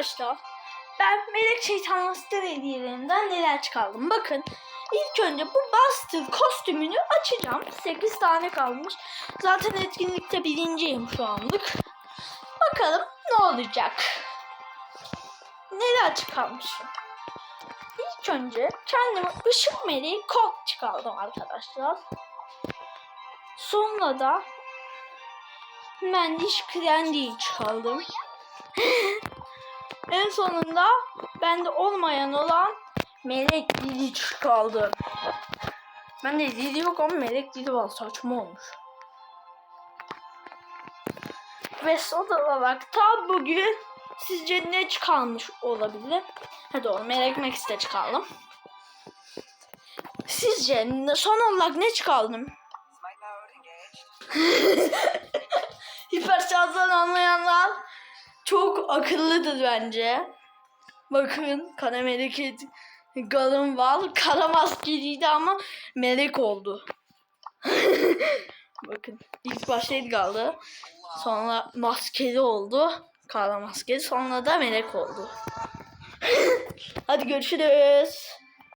Arkadaşlar ben Melek Şeytan Master hediyelerinden neler çıkardım. Bakın ilk önce bu Buster kostümünü açacağım. 8 tane kalmış. Zaten etkinlikte birinciyim şu anlık. Bakalım ne olacak. Neler çıkarmışım. İlk önce kendime ışık meleği kod çıkardım arkadaşlar. Sonra da Mendiş Krendi'yi çıkardım. en sonunda bende olmayan olan melek dili çıkardım. Bende dili yok ama melek dili var. Saçma olmuş. Ve son olarak da bugün sizce ne çıkarmış olabilir? Hadi oğlum melek Max'te çıkaralım. Sizce ne- son olarak ne çıkardım? Hiper şansdan anlayanlar çok akıllıdır bence. Bakın kara melek galın var. Kara maskeliydi ama melek oldu. Bakın ilk başta Edgar'dı. Sonra maskeli oldu. Kara maskeli. Sonra da melek oldu. Hadi görüşürüz.